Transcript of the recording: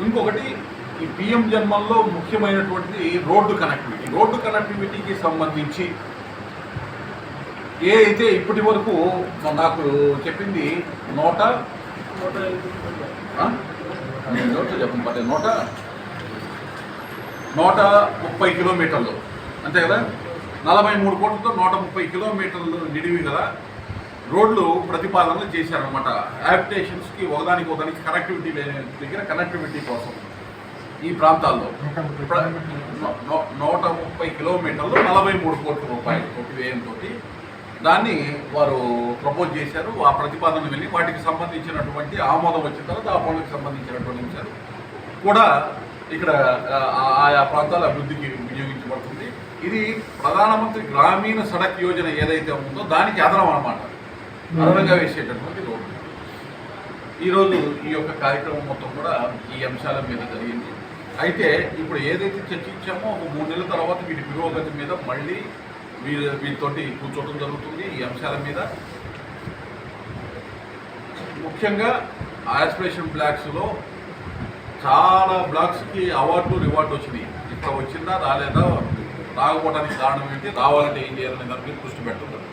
ఇంకొకటి ఈ పిఎం జన్మల్లో ముఖ్యమైనటువంటిది రోడ్డు కనెక్టివిటీ. రోడ్డు కనెక్టివిటీకి సంబంధించి ఏ అయితే ఇప్పటి వరకు నాకు చెప్పింది నూట? చెప్పండి పదే నూట? నూట ముప్పై కిలోమీటర్లు. అంతే కదా? నలభై మూడు కోట్లతో నూట ముప్పై కిలోమీటర్లు నిడివి కదా? రోడ్లు ప్రతిపాదనలు చేశారనమాట యాప్టేషన్స్కి ఒకదానికి ఒకదానికి కనెక్టివిటీ లేని దగ్గర కనెక్టివిటీ కోసం ఈ ప్రాంతాల్లో. నూట ముప్పై కిలోమీటర్లు నలభై మూడు కోట్ల రూపాయలు కోటి వ్యయంతో దాన్ని వారు ప్రపోజ్ చేశారు. ఆ ప్రతిపాదన వెళ్ళి వాటికి సంబంధించినటువంటి ఆమోదం వచ్చిన తర్వాత ఆ పనులకు సంబంధించినటువంటి అంశాలు కూడా ఇక్కడ ఆయా ప్రాంతాల అభివృద్ధికి వినియోగించబడుతుంది. ఇది ప్రధానమంత్రి గ్రామీణ సడక్ యోజన ఏదైతే ఉందో దానికి అదనం అన్నమాట. అదనంగా వేసేటటువంటి రోడ్డు. ఈరోజు ఈ యొక్క కార్యక్రమం మొత్తం కూడా ఈ అంశాల మీద జరిగింది. అయితే ఇప్పుడు ఏదైతే చర్చించామో ఒక మూడు నెలల తర్వాత వీటి పురోగతి మీద మళ్ళీ వీరి వీటితోటి కూర్చోవడం జరుగుతుంది ఈ అంశాల మీద. ముఖ్యంగా ఆస్పిరేషన్ బ్లాక్స్లో చాలా బ్లాక్స్కి అవార్డు రివార్డు వచ్చినాయి. ఇక్కడ వచ్చిందా రాలేదా రాకపోవడానికి కారణం ఏంటి రావాలంటే ఏం చేయాలనే దాని మీద దృష్టి పెడుతున్నారు.